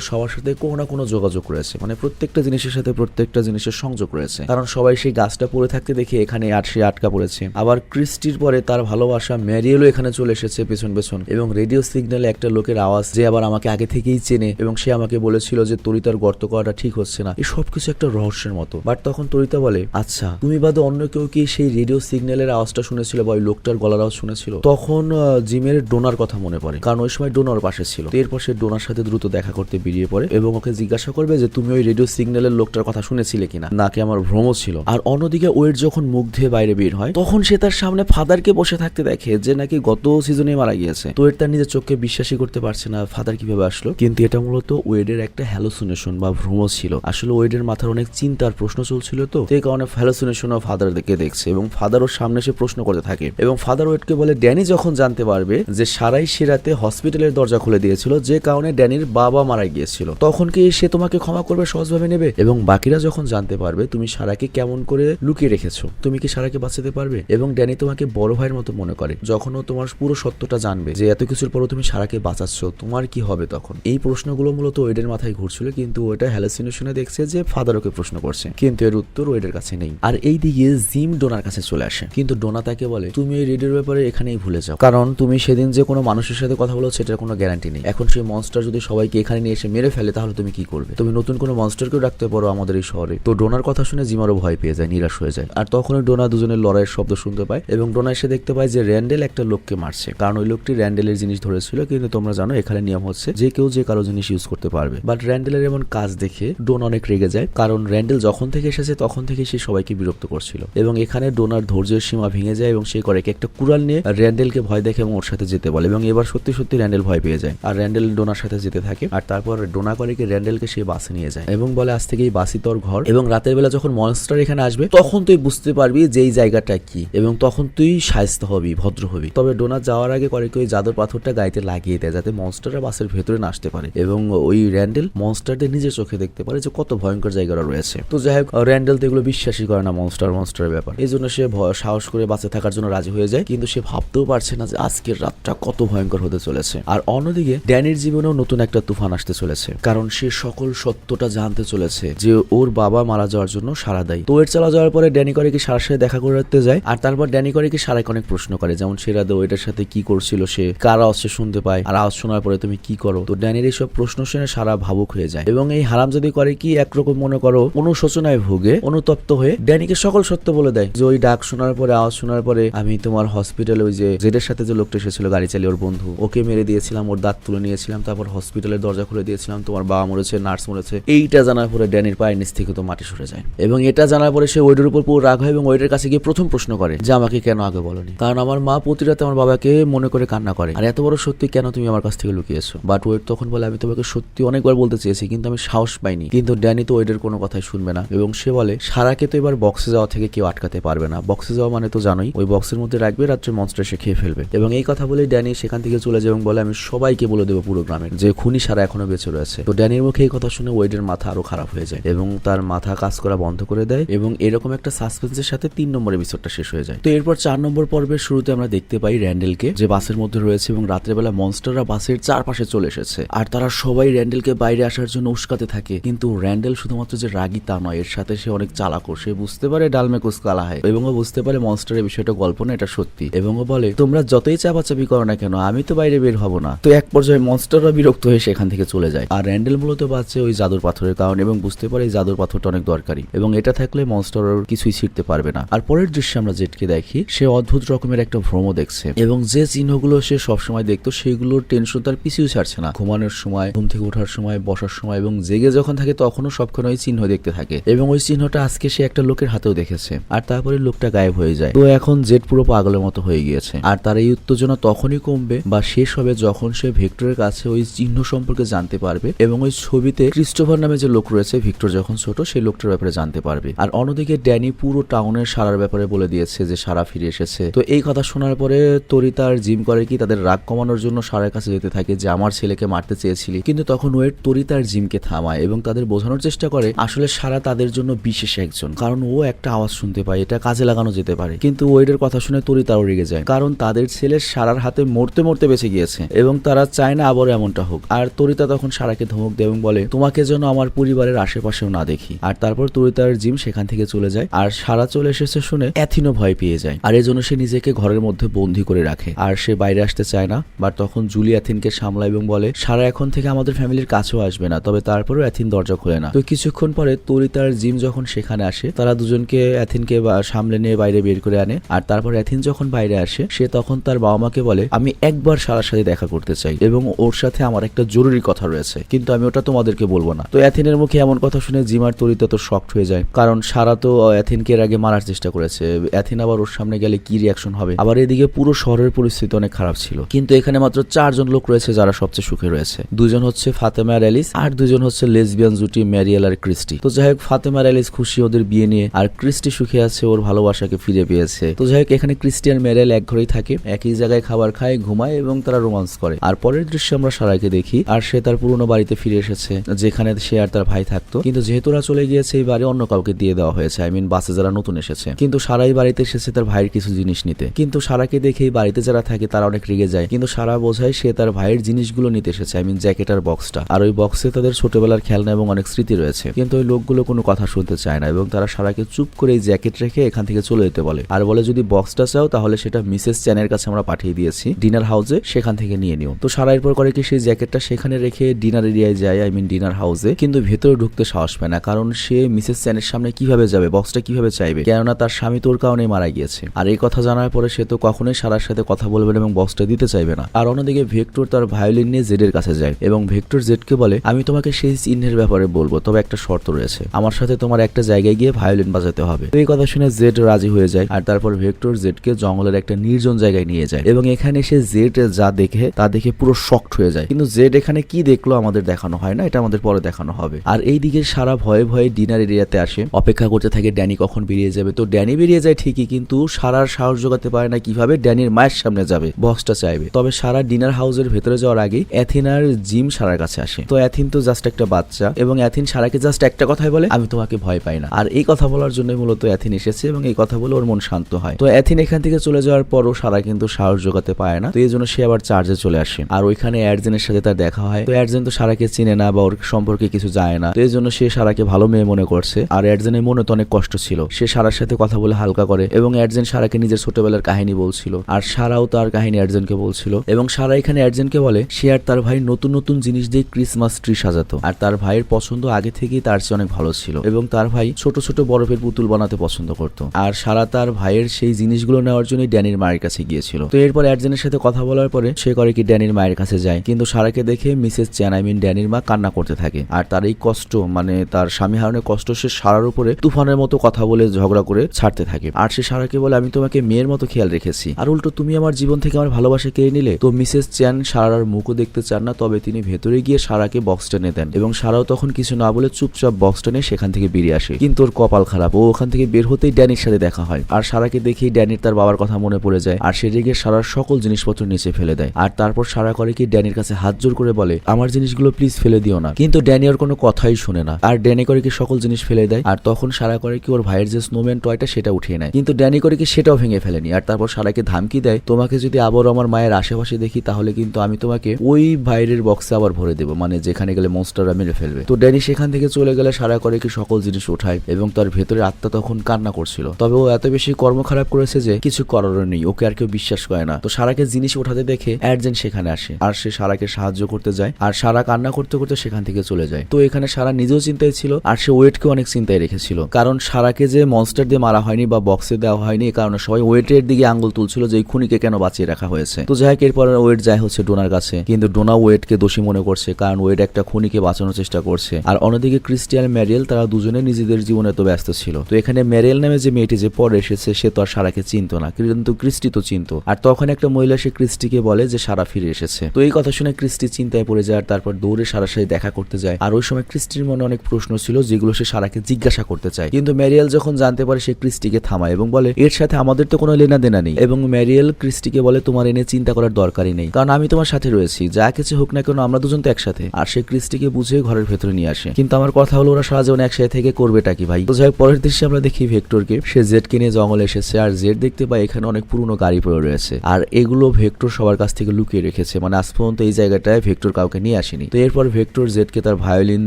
সবার সাথে কোনো না কোনো যোগাযোগ রয়েছে। মানে প্রত্যেকটা জিনিসের সাথে প্রত্যেকটা জিনিসের সংযোগ রয়েছে। কারণ সবাই সেই গাছটা পড়ে থাকতে দেখে এখানে আর সে আটকা পড়েছে। আবার ক্রিস্টির পরে তার ভালোবাসা ম্যারিয়েলও এখানে চলে এসেছে পেছন পেছন। এবং রেডিও সিগন্যালে একটা লোকের আওয়াজ যে আবার আমাকে আগে থেকেই চেনে। এবং সে আমাকে বলেছিল যে তরিতার গর্ত করাটা ঠিক হচ্ছে না। এই সবকিছু একটা রহস্যের মতো। বাট তখন তরিতা বলে আচ্ছা তুমি বাদে অন্য কেউ কি সেই রেডিও সিগন্যালের আওয়াজটা শুনেছিল বা ওই লোকটার গলার আওয়াজ শুনেছিল? তখন জিমের ডোনার কথা মনে পড়ে। কারণ ওই সময় ডোনার পাশে ছিল। এরপর সে ডোনার সাথে দ্রুত দেখা করতে বেরিয়ে পড়ে এবং ওকে জিজ্ঞাসা করবে যে, তুমি ওই রেডিও সিগন্যালের লোকটার কথা শুনেছিলে কিনা? নাকি আমার ভ্রম ছিল। আর অন্যদিকে ওয়েট যখন মুখ ধুয়ে বাইরে বের হয়, তখন সে তার সামনে ফাদারকে বসে থাকতে দেখে যে, নাকি গত সিজনে মারা গিয়েছে। তো এর তার নিজের চোখকে বিশ্বাসই করতে পারছে না ফাদার কীভাবে আসলো। কিন্তু এটা মূলত ওয়েডের একটা হ্যালোসিনেশন বা ভ্রম ছিল। আসলে ওয়েডের মাথার অনেক চিন্তার প্রশ্ন চলছিল তো। সেই কারণে হ্যালোসিনেশন ও ফাদার দেখে দেখছে এবং ফাদার ওর সামনে সে প্রশ্ন করতে থাকে। এবং ফাদার ওয়েডকে বলে, ড্যানি যখন জানতে পারবে যে সারাই সে রাতে হসপিটালের দরজা খুলে দিয়েছিল, যে কারণে ড্যানির বাবা মারা গিয়েছিল, তখন কি সে তোমাকে ক্ষমা করবে, সহজভাবে নেবে? এবং বাকিরা যখন জানতে পারবে, তুমি সারাকে কেমন করে লুকিয়ে রেখেছো? তুমি কি সারাকে বাঁচাতে পারবে? এবং ড্যানি তোমাকে বড় ভাইয়ের মতো মনে করে, যখন ও তোমার পুরো সত্যটা জানবে যে এত কিছুর পরও তুমি সারাকে বাঁচাচ্ছ, তোমার কি হবে তখন? এই প্রশ্নগুলো মূলত ওয়েডের মাথায় ঘুরছিল, কিন্তু ওটা হ্যালোসিনেশনে দেখছে যে ফাদার ওকে প্রশ্ন করছে, কিন্তু এর উত্তর ওয়েডের কাছে নেই। আর এই দিকে জিম ডোনার কাছে চলে আসে, কিন্তু ডোনা তাকে বলে, তুমি এই রেডিওর ব্যাপারে এখানেই ভুলে যাও। কারণ তুমি সেদিন যে কোনো মানুষের সাথে কথা বলো সেটার কোনো গ্যারান্টি নেই। এখন সেই মনস্টার যদি সবাইকে এখানে নিয়ে এসে মেরে ফেলে, তাহলে তুমি কি করবে? তুমি নতুন কোনো মনস্টারকেও রাখতে পারো আমাদের এই শহরে। তো ডোনার কথা শুনে জিম জিমারও ভয় পেয়ে যায়, নিরাশ হয়ে যায়। আর তখনই ডোনা দুজনের লড়াইয়ের শব্দ শুনতে পায় এবং ডোনা এসে দেখতে পায় যে র্যান্ডেল একটা লোককে মারছে। কারণ ওই লোকটি র্যান্ডেলের জিনিস ধরেছিল, কিন্তু তোমরা জানো, এখানে নিয়ম হচ্ছে যে কেউ যে কারও জিনিস ইউজ করতে পারবে। বাট র্যান্ডেলের এমন কাজ দেখে ডোন অনেক রেগে যায়। কারণ র্যান্ডেল যখন থেকে এসেছে, তখন থেকে সে সবাইকে বিরক্ত করছিল। এবং এখানে ডোনার ধৈর্যের সীমা ভেঙে যায় এবং সে করে একটা কুড়াল নিয়ে র্যান্ডেলকে ভয় দেখে এবং ওর সাথে যেতে বলে। এবং এবার সত্যি সত্যি র্যান্ডেল ভয় পেয়ে যায় আর র্যান্ডেল ডোনার সাথে যেতে থাকে। আর তারপর ডোনা করে কি র্যান্ডেলকে সে বাসে নিয়ে যায় এবং বলে, আজ থেকে এই বাসই তোর ঘর। এবং রাতের বেলা যখন মনস্টার এখানে আসবে, তখন তুই বুঝতে পারবি যে এই জায়গাটা কি এবং তখন তুই সাহিত্য হবি, ভদ্র হবি। তবে ডোনা যাওয়ার আগে করে কি ওই জাদুর পাথরটা গাইতে লাগিয়ে দেয় যাতে মনস্টাররা বাসের ভেতরে না আসতে পারে। এবং ওই র্যান্ডেল মনস্টারদের নিজের চোখে দেখতে পারে যে কত ভয়ঙ্কর জায়গাটা রয়েছে। তো যাই হোক র্যান্ডেল তো এগুলো বিশ্বাসই করে না মনস্টার মনস্টারের ব্যাপার। এই জন্য সে সাহস করে বাঁচে, থাকার জন্য রাজি হয়ে যায়। কিন্তু সে ভাবতেও পারছে না যে আজকের রাতটা কত ভয়ঙ্কর হতে চলেছে। আর অন্যদিকে ড্যানির জীবনেও নতুন একটা তুফান আসতে চলেছে। কারণ সে সকল সত্যটা জানতে চলেছে যে ওর বাবা মারা যাওয়ার জন্য সারা দেয়। তো এর চালা যাওয়ার পরে ড্যানি করে কি সারার সাথে দেখা করতে যায়? আর তারপর ড্যানি করে কি সারাকে অনেক প্রশ্ন করে, যেমন সেরা দে ওইটার সাথে কি করছিল সে? কার আওয়াজ সে শুনতে পায়? আর আওয়াজ শোনার পরে তুমি কি করো? তো ড্যানির এইসব প্রশ্ন শুনে সারা ভাবুক হয়ে যায়। এবং এই হারাম যদি করে কি একরকম মনে করো, অনুশোচনায় ভুগে, অনুতপ্ত হয়ে ড্যানিকে সকল সত্য বলে দেয়। যে ওই ডাক শোনার পরে, আওয়াজ শোনার পরে আমি তোমার হসপিটালে ওই যে জেডের সাথে যে লোকটা এসেছিল, গাড়ি চালিয়ে ওর বন্ধু, ওকে মেরে দিয়েছিলাম, ওর দাঁত তুলে নিয়েছিলাম, তারপর হসপিটালের দরজা খুলে দিয়েছিলাম, তোমার বাবা মরেছে নার্স মরেছে। এইটা জানার পরে ড্যানির পায়ের নিচ থেকে তো মাটি সরে যায়। এবং এটা জানার পরে সে ওয়েডের উপর পুরো রাগ হয় এবং ওয়েডের কাছে গিয়ে প্রথম প্রশ্ন করে যে, আমাকে কেন আগে বলনি? কারণ আমার মা প্রতি রাতে আমার বাবাকে মনে করে কান্না করে। আর এত বড় সত্যি কেন তুমি আমার কাছ থেকে লুকিয়েছো? বাট ওয়েড তখন বলে, আমি তোমাকে সত্যি অনেকবার বলতে চেয়েছি, কিন্তু আমি সাহস পাইনি। কিন্তু ড্যানি তো ওয়েডের কোনো কথাই শুনবে না। এবং সে বলে, সারাকে তো এবার বক্সে যাওয়া থেকে কেউ আটকাতে পারবে না। বক্সে যাওয়া মানে তো জানোই, ওই বক্সের মধ্যে রাখবে, রাত্রে মনস্টার সে খেয়ে ফেলবে। এবং এই কথা বলে ড্যানি সেখান থেকে চলে যায় এবং বলে, আমি সবাইকে বলে দেবো পুরো গ্রামের যে খুনি সারা এখনও বেঁচে রয়েছে। তো ড্যানির মুখে এই কথা শুনে ওয়েডের মাথা আরও খারাপ হয়ে যায় এবং তার মাথা কাজ করা বন্ধ করে দেয় এবং এরকম একটা সাসপেন্সের সাথে তিন নম্বর এপিসোডটা শেষ হয়ে যায়। তো এরপর চার নম্বর পর্বের শুরুতে আমরা দেখতে পাই র্যান্ডেলকে, যে বাসের মধ্যে রয়েছে এবং রাতের বেলা মনস্টাররা বাসের চারপাশে চলে এসেছে। আর তারা সবাই র্যান্ডেলকে বাইরে আসার জন্য উস্কাতে থাকে। কিন্তু র্যান্ডেল শুধুমাত্র যে রাগী তা নয়, এর সাথে সে অনেক চালাকো সে বুঝতে পারে ডালমে কুসকালা হয় এবং ও বুঝতে পারে মনস্টারের বিষয়টা গল্প না, এটা সত্যি। এবং ও বলে, তোমরা যতই চাপাচাপি করো না কেন, আমি তো বাইরে বের হব না। তো এক পর্যায়ে মনস্টাররা বিরক্ত হয়ে সেখান থেকে চলে যায়। আর র্যান্ডেল মূলত বাঁচছে ওই জাদুর পাথরের কারণে এবং বুঝতে পারে এই জাদুর পাথরটা অনেক দরকারি এবং এটা থাকলে মনস্টার কিছুই ছিঁড়তে পারবে না। আর পরের দৃশ্যে আমরা জেটকে দেখি, সে অদ্ভুত রকমের একটা ভ্রম দেখছে এবং যে চিহ্নগুলো সে সবসময় দেখতো সেগুলোর টেনশন তার পিছিয়ে ছাড়ছে না। ঘুমানোর সময়, ঘুম থেকে ওঠার সময়, বসার সময় এবং জেগে যখন থাকে তখনও সবক্ষণ ওই চিহ্ন দেখতে থাকে। এবং ওই চিহ্নটা আজকে সে একটা লোকের হাতেও দেখেছে। আর তারপরে লোকটা গায়েব হয়ে যায়। তো এখন জেড পুরো পাগলের মতো হয়ে গিয়েছে। আর তার এই উত্তেজনা তখনই কমবে বা শেষ হবে যখন সে ভিক্টরের কাছে ওই চিহ্ন সম্পর্কে জানতে পারবে এবং ওই ছবিতে ক্রিস্টোফার নামে যে লোক রয়েছে, ভিক্টর যখন ছোট, সেই লোকটার ব্যাপারে জানতে পারবে। আর অন্যদিকে ড্যানি পুরো টাউনের সারার ব্যাপারে বলে দিয়েছে যে সারা ফিরে এসেছে। তো এই কথা শোনার পরে তরি তার জিম করে কি তাদের রাগ কমানোর জন্য সারার কাছে যেতে থাকে যে, আমার ছেলেকে মারতে চেয়েছিলি। কিন্তু তখন ওয়েট তরি তার জিমকে থামায় এবং তাদের বোঝানোর চেষ্টা করে আসলে সারা তাদের জন্য বিশেষ একজন। কারণ ও একটা আওয়াজ শুনতে পায়, এটা কাজে লাগানো যেতে পারে। কিন্তু ওয়েডের কথা শুনে তরি তাও রেগে যায়। কারণ তাদের ছেলে সারার হাতে মরতে মরতে বেঁচে গিয়েছে এবং তারা চায় না আবার এমনটা হোক। আর তরিতা তখন সারাকে ধমক দেয় এবং বলে, তোমাকে যেন আমার পরিবারের আশেপাশেও না দেখি। আর তারপর তরিতার জিম সেখান থেকে চলে যায়। আর সারা চলে এসেছে শুনে অ্যাথিনও ভয় পেয়ে যায়। আর এজন্য সে নিজেকে ঘরের মধ্যে বন্দি করে রাখে। আর সে বাইরে আসতে চায় না। বা তখন জুলি অ্যাথিনকে সামলায় এবং বলে, সারা এখন থেকে আমাদের ফ্যামিলির কাছেও আসবে না। তবে তারপরেও অ্যাথিন দরজা খোলে না। তো কিছুক্ষণ পরে তরিতার জিম যখন সেখানে আসে, তারা দুজনকে অ্যাথিনকে সামলে নিয়ে বাইরে বের করে আনে। আর তারপর অ্যাথিন যখন বাইরে আসে, সে তখন তার বাবা মাকে বলে, আমি একবার সারার সাথে দেখা করতে চাই এবং ওর সাথে আমার একটা জরুরি কথা রয়েছে, কিন্তু আমি ওটা তোমাদেরকে বলব না। তো অ্যাথিনের মুখে এমন কথা শুনে জিম জিমার তরিতা তো শক্ট হয়ে যায়, কারণ সারা তো অ্যাথিনকে এর আগে মারার চেষ্টা করেছে। অ্যাথিন আবার ওর সামনে গেলে কি রিয়াকশন হবে? আবার এদিকে পুরো শহরের পরিস্থিতি অনেক খারাপ ছিল। কিন্তু এখানে মাত্র চারজন লোক রয়েছে যারা সবচেয়ে সুখে রয়েছে। দুজন হচ্ছে ফাতেমা আর অ্যালিস, আর দুজন হচ্ছে লেসবিয়ান জুটি ম্যারিয়েল আর ক্রিস্টি। তো যাই হোক, ফাতেমা আর খুশি ওদের বিয়ে নিয়ে, আর ক্রিস্টি সুখে আছে, ওর ভালোবাসাকে ফিরে পেয়েছে। তো যাই হোক, এখানে ক্রিস্টি আর ম্যারিয়েল এক ঘরেই থাকে, একই জায়গায় খাবার খায়, ঘুমায় এবং তারা রোমান্স করে। আর পরের দৃশ্যে আমরা সারাকে দেখি, আর সে তার পুরনো বাড়িতে ফিরে এসেছে, যেখানে সে আর তার ভাই থাকতো। কিন্তু যেহেতু ওরা চলে গিয়েছে, এই বাড়ি অন্য কাউকে দিয়ে দেওয়া হয়েছে, আই মিন বাসে যারা নতুন এসেছে। কিন্তু সারাই বাড়িতে এসেছে তার ভাইয়ের কিছু জিনিস নিতে। কিন্তু সারাকে দেখে এই বাড়িতে যারা থাকে, তারা অনেক রেগে যায়। কিন্তু সারা বোঝায় সে তার ভাইয়ের জিনিসগুলো নিতে এসেছে, আই মিন জ্যাকেট আর বক্সটা। আর ওই বক্সে তাদের ছোটবেলার খেলনা এবং অনেক স্মৃতি রয়েছে। কিন্তু ওই লোকগুলো কোনো কথা শুনতে চায় না এবং তারা সারাকে চুপ করে এই জ্যাকেট রেখে এখান থেকে চলে যেতে বলে। আর বলে, যদি বক্সটা চাও তাহলে সেটা মিসেস চ্যানের কাছে আমরা পাঠিয়ে দিয়েছি। ডিনার হাউসে সেখান থেকে নিয়ে নিও। তো সারা এরপর করে কি সেই জ্যাকেটটা সেখানে রেখে ডিনার এরিয়ায় যায়, আই মিন ডিনার হাউসে। কিন্তু ভেতরে ঢুকতে সাহস পায় না, কারণ সে মিসেস চ্যানের সামনে কীভাবে যাবে, বক্সটা কীভাবে চাইবে? কেননা তার স্বামী তোর কারণে মারা গিয়েছে। আর এই কথা জানার পরে সে তো কখনোই সারার সাথে কথা বলবে না এবং বক্সটা দিতে চাইবে না। আর অন্যদিকে ভেক্টর তার ভায়োলিন নিয়ে জেডের কাছে যায় এবং ভেক্টর জেডকে বলে, আমি তোমাকে সেই চিহ্নের ব্যাপারে বলব, তবে একটা শর্ত রয়েছে। আমার সাথে তোমার একটা জায়গায় গিয়ে ভায়োলিন বাজাতে হবে। এই কথা শুনে জেড রাজি হয়ে যায় আর তারপর ভেক্টর জেডকে জঙ্গলের একটা নির্জন জায়গায় নিয়ে যায় এবং এখানে সে জেড যা দেখে, তা দেখে পুরো শকড হয়ে যায়। কিন্তু জেড এখানে কি দেখল আমাদের দেখানো হয় না, এটা আমাদের পরে দেখানো হবে। আর এই দিকে সারা ভয়ে ভয়ে ডিনার এরিয়াতে আসে। অপেক্ষা করতে থাকে ড্যানি কখন বেরিয়ে যাবে। তো ড্যানি বেরিয়ে যায় ঠিকই, কিন্তু সারার সাহস জোগাতে পারে না কীভাবে ড্যানির মায়ের সামনে যাবে। বক্সটা চাইবে। তবে সারা ডিনার হাউসের ভেতরে যাওয়ার আগে অ্যাথিনার জিম সারার কাছে আসে। তো অ্যাথিন তো জাস্ট একটা বাচ্চা এবং অ্যাথিন সারাকে জাস্ট একটা কথাই বলে, আমি তোমাকে ভয় পাই না। আর এই কথা বলার জন্য মূলত অ্যাথিন এসেছে এবং এই কথা বলে ওর মন শান্ত হয়। তো অ্যাথিন এখান থেকে চলে যাওয়ার পরও সারা কিন্তু সাহস জোগাতে পারে না। তো এই জন্য সে আবার চার্জে চলে আসে। আর ওইখানে অ্যাডজেনের সাথে তার দেখা হয়। তো অ্যাডজেন তো সারাকে চিনে না বা ওর সম্পর্কে কিছু যায় না। তো এই জন্য সে সারাকে ভালো মেয়ে মনে করছে। আর অ্যাডজেনের মনে তো অনেক কষ্ট ছিল। সে সারার সাথে কথা বলে হালকা করে এবং অ্যাডজেন সারাকে নিজের ছোটবেলার কাহিনী বলছিল। আর সারাও তার কাহিনী অ্যাডজেনকে বলছিল। এবং সারা এখানে অ্যাডজেনকে বলে, সে আর তার ভাই নতুন নতুন জিনিস দিয়ে ক্রিসমাস ট্রি সাজাতো। আর তার ভাইয়ের পছন্দ আগে থেকেই তার চেয়ে অনেক ভালো ছিল এবং তার ভাই ছোট ছোট বরফের পুতুল বানাতে পছন্দ করতো। আর সারা তার ভাইয়ের সেই জিনিসগুলো নেওয়ার জন্য ড্যানির মায়ের কাছে গিয়েছিল। তো এরপর অ্যাডজেনের সাথে কথা বলার পরে সে করে কি ড্যানির মায়ের কাছে যায়। কিন্তু সারাকে দেখে মিসেস চ্যান আই মিন ড্যানির মা কান্না করতে থাকে। আর তার এই কষ্ট মানে তার স্বামী হারানোর কষ্ট সে সারার উপরে তুফানের মতো কথা বলে ঝগড়া করে ছাড়তে থাকে। আর সে সারাকে বলে, আমি তোমাকে মেয়ের মতো খেয়াল রেখেছি। আর উল্টো, তুমি আমার জীবন থেকে আমার ভালোবাসা কেড়ে নিলে? তো মিসেস চ্যান সারার মুখও দেখতে চান না, তবে তিনি ভেতরে গিয়ে সারাকে বক্স টেনে দেন। এবং সারাও তখন কিছু না বলে চুপচাপ বক্স টেনে সেখান থেকে বেরিয়ে আসে। কিন্তু ওর কপাল খারাপ। ও ওখান থেকে বের হতেই ড্যানির সাথে দেখা হয়। আর সারাকে দেখেই ড্যানির তার বাবার কথা মনে পড়ে যায়। আর সে রেগে সারার সকল জিনিসপত্র নিচে ফেলে দেয়। আর তারপর সারা করে কি ড্যানির কাছে হাত জোর করে বলে, আমার জিনিসগুলো প্লিজ ফেলে দিও না। কিন্তু ড্যানি ওর কোনো কথাই শুনে না। আর ড্যানি করে কি সকল জিনিস ফেলে দেয়। আর তখন সারা করে কি ওর ভাইয়ের যে স্নোম্যান টয়টা সেটা উঠিয়ে নেয়। কিন্তু ড্যানি করে কি সেটাও ভেঙে ফেলেনি। আর তারপর সারাকে ধামকি দেয়, তোমাকে যদি আবার আমার মায়ের আশেপাশে দেখি তাহলে কিন্তু আমি তোমাকে ওই বাইরের বক্সে আবার ভরে দেবো। মানে যেখানে গেলে মনস্টাররা মেরে ফেলবে। তো ড্যানি সেখান থেকে চলে গেলে সারা করে কি সকল জিনিস উঠায় এবং তার ভেতরে আত্মা তখন কান্না করছিল। তবে ও এত বেশি কর্ম খারাপ করেছে যে কিছু করার নেই, ওকে আর কেউ বিশ্বাস করে না। তো সারাকে জিনিস উঠাতে দেখে অ্যাডজেন সেখানে আসে, আর সে সারাকে সাহায্য করতে যায়, আর সারা কান্না করতে করতে সেখান থেকে চলে যায়। তো এখানে সারা নিজেও চিন্তায় ছিল, আর সে ওয়েটকে অনেক চিন্তায় রেখেছিল। কারণ সারাকে যে মনস্টার দিয়ে মারা হয়নি বা বক্সে দেওয়া হয়নি এই কারণে সবাই ওয়েটের দিকে আঙ্গুল তুলছিল যে খুনিকে কেন বাঁচিয়ে রাখা হয়েছে। তো যাই হোক, এরপর ওয়েট যায় হচ্ছে ডোনার কাছে। কিন্তু ডোনা ওয়েটকে দোষী মনে করছে, কারণ ওয়েট একটা খুনিকে বাঁচানোর চেষ্টা করছে। আর অন্যদিকে অন্যদিকে ক্রিস্টিয়ান ম্যারিয়েল, তারা দুজনে নিজেদের জীবনে তো ব্যস্ত ছিল। তো এখানে ম্যারিয়েল নামে যে মেয়েটি যে পরে এসেছে, সে তো আর সারাকে চিনতো না, কিন্তু ক্রিস্টি তো চিনতো। আর তখন একটা মহিলা সে ক্রিস্টিকে বলে যে সারা ফিরে এসেছে। তো এই কথা শুনে ক্রিস্টি চিন্তায় পড়ে যায় আর তারপর দৌড়ে সারার সাথে দেখা করতে যায়। আর ওই সময় ক্রিস্টির মনে অনেক প্রশ্ন ছিল, যেগুলো সে সারাকে জিজ্ঞাসা করতে চায়। কিন্তু ম্যারিয়েল যখন জানতে পারে, সে ক্রিস্টিকে থামায় এবং বলে, এর সাথে আমাদের তো কোনো লেনা দেনা নেই। এবং ম্যারিয়েল ক্রিস্টিকে বলে, তোমার এনে চিন্তা করার দরকারই নেই। কারণ আমি তোমার সাথে রয়েছি। যা কিছু হোক না কেন, আমরা দুজন তো একসাথে। আর সে ক্রিস্টিকে বুঝে ঘরের ভেতরে নিয়ে আসে। কিন্তু আমার কথা হলো ওরা সারা জীবন একসাথে থেকে করবেটা কি ভাই? তো যাই পরের দৃশ্যে আমরা দেখি ভেক্টরকে সে জেডকে নিয়ে জঙ্গলে এসেছে, আর জেড দেখতে পাই এখানে অনেক পুরনো গাড়ি পড়ে রয়েছে। আর এগুলো ভেক্টর সবার কাছ থেকে লুকিয়ে রেখেছে। মানে আজ পর্যন্ত এই জায়গাটায় ভেক্টর কাউকে নিয়ে আসেনি। তো এরপর ভেক্টর জেডকে তার ভায়োলিন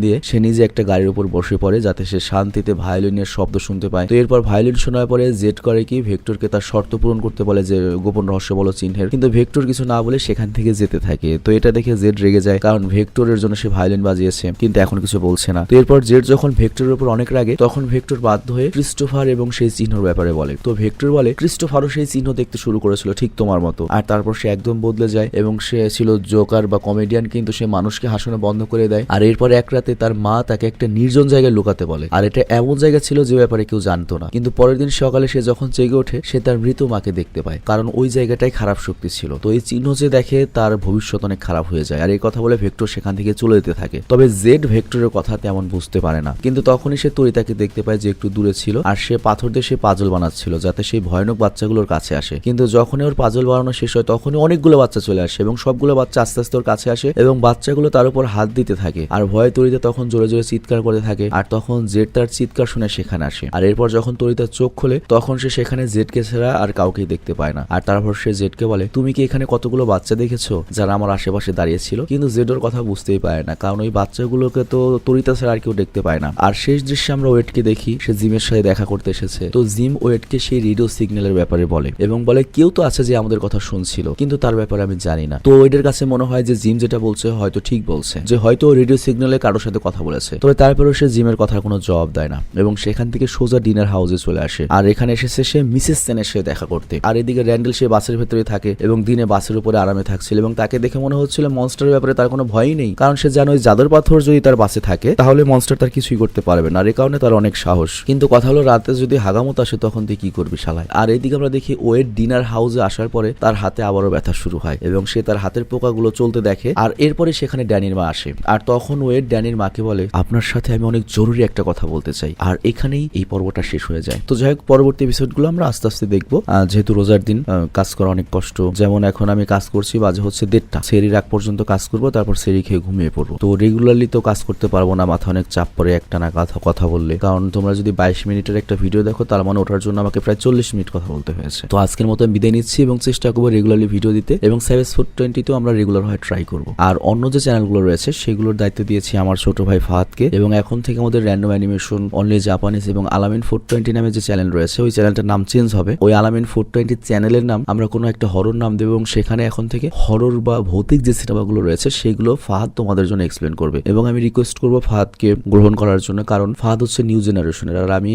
দিয়ে সে নিজে একটা গাড়ির উপর বসে পড়ে, যাতে সে শান্তিতে ভায়োলিনের শব্দ শুনতে পায়। তো এরপর ভায়োলিন শোনার পরে জেড করে কি ভেক্টরকে তার শর্ত পূরণ করতে বলে যে, গোপন রহস্য বলো চিহ্নের। কিন্তু ভেক্টর কিছু না বলে সেখান থেকে যেতে থাকে। তো এটা দেখে জেড রেগে যায়, কারণ ভেক্টরের জন্য সে ভায়োলিন বাজিয়েছে, কিন্তু এখন কিছু বলছে না। তো এরপর জেড যখন ভেক্টরের উপর অনেক রাগে, তখন ভেক্টর বাধ্য হয়ে ক্রিস্টোফার এবং সেই চিহ্নর ব্যাপারে বলে। তো ভেক্টর বলে, ক্রিস্টোফারও সেই চিহ্ন দেখতে শুরু করেছিল, ঠিক তোমার মতো। আর তারপর সে একদম বদলে যায় এবং সে ছিল জোকার বা কমেডিয়ান, কিন্তু সে মানুষকে হাসানো বন্ধ করে দেয়। আর এরপর এক রাতে তার মা তাকে একটা নির্জন জায়গায় লুকাতে বলে। আর এটা এমন জায়গা ছিল যে ব্যাপারে কেউ জানতো না। কিন্তু পরের দিন সকালে সে যখন জেগে ওঠে, সে তার মৃত মাকে দেখতে পায়। কারণ ওই জায়গাটাই খারাপ শক্তি ছিল। তো এই চিহ্ন যে দেখে, তার ভবিষ্যৎ অনেক খারাপ হয়ে যায়। আর এই কথা বলে ভেক্টর সেখান থেকে চলে যেতে থাকে। তবে জেড ভেক্টরের কথা তেমন বুঝতে পারে না। কিন্তু তখনই সে তরিতাকে দেখতে পায় যে একটু দূরে ছিল, আর সে পাথর দিয়ে সে পাজল বানাচ্ছিল যাতে সেই ভয়ানক বাচ্চাগুলোর কাছে আসে। কিন্তু যখনই ওর পাজল বানানো শেষ হয়, তখনই অনেকগুলো বাচ্চা চলে আসে এবং সবগুলো বাচ্চা আস্তে আস্তে ওর কাছে আসে এবং বাচ্চাগুলো তার উপর হাত দিতে থাকে। আর ভয়ে তরিতা তখন জোরে জোরে চিৎকার করতে থাকে আর তখন জেড তার চিৎকার শুনে সেখানে আসে। আর এরপর যখন তরিতার চোখ খোলে, তখন সে সেখানে জেডকে ছাড়া আর কাউকেই দেখতে পায় না। আর তারপর সে জেডকে বলে, তুমি কি এখানে কতগুলো বাচ্চা দেখেছ যারা আমার আশেপাশে দাঁড়িয়ে ছিল? কিন্তু জেড ওর কথা বুঝতেই পারে না, কারণ ওই বাচ্চাগুলোকে তো তরিতা ছাড়া আর কেউ দেখতে পায় না। আর শেষ দৃশ্যে আমরা ওয়েটকে দেখি, সে জিমের সাথে দেখা করতে এসেছে। তো জিম ওয়েটকে সেই রেডিও সিগন্যালের ব্যাপারে বলে এবং বলে, কেউ তো আছে যে আমাদের কথা শুনছিল, কিন্তু তার ব্যাপারে আমি জানি না। তো ওয়েটের কাছে মনে হয় যে জিম যেটা বলছে হয়তো ঠিক বলছে, যে হয়তো রেডিও সিগন্যালে কারোর সাথে কথা বলেছে। তবে তারপরেও সে জিমের কথার কোনো জবাব দেয় না এবং সেখান থেকে সোজা ডিনার হাউসে চলে আসে। আর এখানে এসেছে সে মিসেস সেনের সাথে দেখা করতে। আর এদিকে র্যান্ডেল সে বাসের ভেতরে থাকে এবং দিনে বাসের উপরে আরামে থাকছিল এবং তাকে দেখে মনে হচ্ছিল মনস্টারের ব্যাপারে তার কোনো ভয়ই নেই, কারণ সে জানো জাদুর পাথর যদি তার বাসে থাকে, তাহলে মনস্টার তার কিছুই করতে পারবে না, আর এই কারণে তার অনেক সাহস। কিন্তু কথা হলো, রাতে যদি হাগামত আসে, তখন তুই কি করবি শালায়? আর এইদিকে আমরা দেখি ওয়েট ডিনার হাউসে আসার পরে তার হাতে আবারও ব্যথা শুরু হয় এবং সে তার হাতের পোকাগুলো চলতে দেখে, আর এরপরে সেখানে ড্যানির মা আসে। আর তখন ওয়েট ড্যানির মাকে বলে, আপনার সাথে আমি অনেক জরুরি একটা কথা বলতে চাই, আর এখানেই এই পর্বটা শেষ হয়ে যায়। তো যাই হোক, পরবর্তী এপিসোডগুলো আমরা আস্তে আস্তে দেখব। যেহেতু রোজার দিন কাজ করা অনেক কষ্ট। যেমন এখন আমি কাজ করছি, বাজে হচ্ছে দেড়টা। সেরির আগ পর্যন্ত কাজ করব, তারপর সেরি খেয়ে ঘুমিয়ে পড়ব। তো রেগুলারলি তো কাজ করতে পারব না মাথা অনেক চাপ পড়ে একটা না কথা কথা বললে। কারণ তোমরা যদি বাইশ মিনিটের একটা ভিডিও দেখো, তার মানে ওঠার জন্য আমাকে প্রায় চল্লিশ মিনিট কথা বলতে হয়েছে। তো আজকের মতো আমি বিদায় নিচ্ছি এবং চেষ্টা করব রেগুলারলি ভিডিও দিতে এবং সেভেস ফুড টোয়েন্টিতেও আমরা রেগুলার হয়ে ট্রাই করব। আর অন্য যে চ্যানেলগুলো রয়েছে, সেগুলোর দায়িত্ব দিয়েছি আমার ছোট ভাই ফাহাদকে এবং এখন থেকে আমাদের র্যান্ডম অ্যানিমেশন অনলি জাপানিজ এবং আলামিন ফোর টোয়েন্টি নামে যে চ্যানেল রয়েছে, ওই চ্যানেলটার নাম চেঞ্জ হবে। ওই আলামিন ফোর টোয়েন্টি চ্যানেলের নাম আমরা কোনো একটা হরর নাম দেবো এবং সেখানে এখন থেকে হরর বা ভৌতিক যে সিনেমাগুলো রয়েছে, সেগুলো ফাহাদ তোমাদের জন্য এক্সপ্লেন করবে। এবং আমি রিকোয়েস্ট করব ফাহাদকে গ্রহণ করার জন্য, কারণ ফাহাদ হচ্ছে নিউ জেনারেশনের আর আমি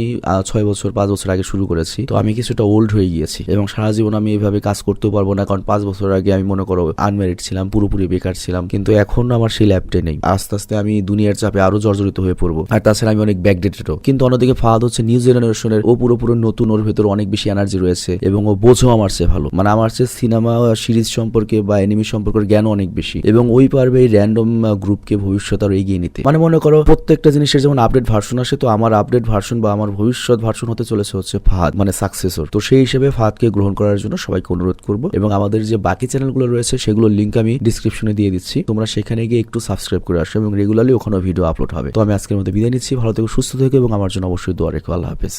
ছয় বছর, পাঁচ বছর আগে শুরু করেছি, তো আমি কিছুটা ওল্ড হয়ে গিয়েছি এবং সারা জীবন আমি এভাবে কাজ করতেও পারব না, কারণ পাঁচ বছর আগে আমি মনে করো আনম্যারিড ছিলাম, পুরোপুরি বেকার ছিলাম, কিন্তু এখন আমার সেই ল্যাপটে নেই। আস্তে আস্তে আমি দুনিয়ার চাপে আরও জর্জরিত হয়ে পড়ব। আর তাছাড়া আমি অনেক ব্যাকডেটেডও কিন্তু অন্যদিকে ফাহাদ হচ্ছে নিউ জেনারেশনের ও পুরোপুরি নতুন, ওর ভেতর অনেক বেশি এনার্জি রয়েছে এবং ও বোঝো আমার চেয়ে ভালো। মানে আমার চেয়ে সিনেমা সিরিজ সম্পর্কে বা এনিমি সম্পর্কে জ্ঞান অনেক বেশি এবং ওই পারবে এই র্যান্ডম গ্রুপকে ভবিষ্যৎ আরও এগিয়ে নিতে। মানে মনে করো প্রত্যেকটা জিনিসের যেমন আপডেট ভার্সন আসে, তো আমার আপডেট ভার্সন বা আমার ভবিষ্যৎ ভার্সন হতে চলেছে হচ্ছে ফাহাদ মানে সাকসেসর তো সেই হিসেবে ফাহাদকে গ্রহণ করার জন্য সবাইকে অনুরোধ করব এবং আমাদের যে বাকি চ্যানেলগুলো রয়েছে সেগুলোর লিঙ্ক আমি ডিসক্রিপশনে দিয়ে দিচ্ছি। তোমরা সেখানে গিয়ে একটু সাবস্ক্রাইব করে আসো এবং রেগুলারলি ওখানে ভিডিও আপলোড হবে। তো আমি আজকের মধ্যে বিদায় নিচ্ছি, ভালো থেকো, সুস্থ থেকো এবং আমার জন্য অবশ্যই দোয়া রেখো। আল্লাহ হাফেজ।